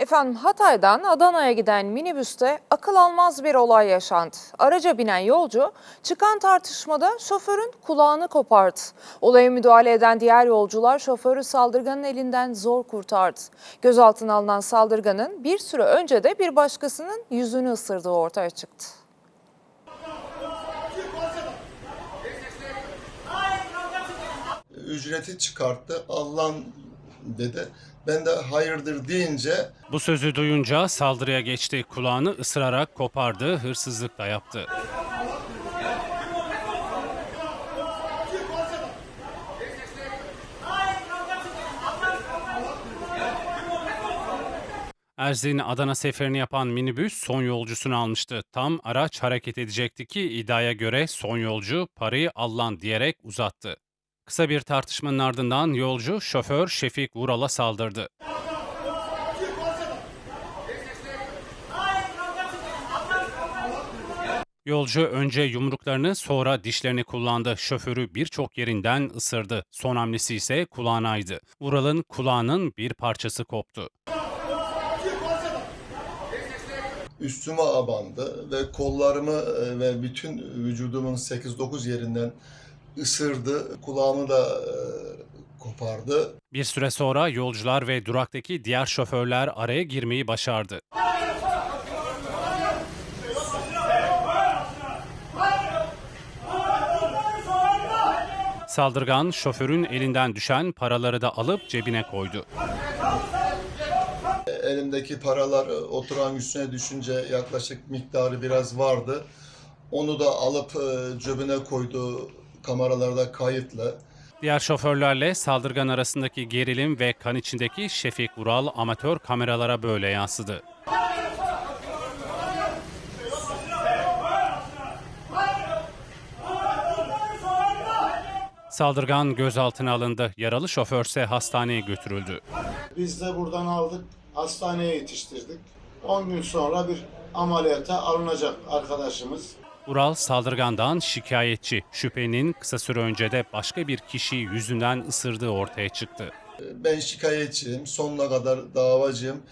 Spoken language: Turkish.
Efendim Hatay'dan Adana'ya giden minibüste akıl almaz bir olay yaşandı. Araca binen yolcu çıkan tartışmada şoförün kulağını kopardı. Olaya müdahale eden diğer yolcular şoförü saldırganın elinden zor kurtardı. Gözaltına alınan saldırganın bir süre önce de bir başkasının yüzünü ısırdığı ortaya çıktı. ücreti çıkarttı. Allah'ın dedi. Ben de hayırdır deyince Bu sözü duyunca saldırıya geçti. Kulağını ısırarak kopardı, hırsızlık da yaptı. Erzin Adana seferini yapan minibüs son yolcusunu almıştı. Tam araç hareket edecekti ki iddiaya göre son yolcu parayı Allah'ın diyerek uzattı. Kısa bir tartışmanın ardından yolcu şoför Şefik Vural'a saldırdı. Yolcu önce yumruklarını sonra dişlerini kullandı. Şoförü birçok yerinden ısırdı. Son hamlesi ise kulağınaydı. Vural'ın kulağının bir parçası koptu. üstüme abandı ve kollarımı e, ve bütün vücudumun 8-9 yerinden ısırdı. Kulağımı da e, kopardı. Bir süre sonra yolcular ve duraktaki diğer şoförler araya girmeyi başardı. Saldırgan şoförün elinden düşen paraları da alıp cebine koydu. Elimdeki paralar e, oturan üstüne düşünce yaklaşık miktarı biraz vardı. Onu da alıp e, cebine koydu. Kameralarda kayıtlı. Diğer şoförlerle saldırgan arasındaki gerilim ve kan içindeki Şefik Vural amatör kameralara böyle yansıdı. Saldırgan gözaltına alındı. Yaralı şoförse hastaneye götürüldü. Biz de buradan aldık, hastaneye yetiştirdik. 10 gün sonra bir ameliyata alınacak arkadaşımız. Ural saldırgandan şikayetçi. Şüphenin kısa süre önce de başka bir kişiyi yüzünden ısırdığı ortaya çıktı. Ben şikayetçiyim. Sonuna kadar davacıyım.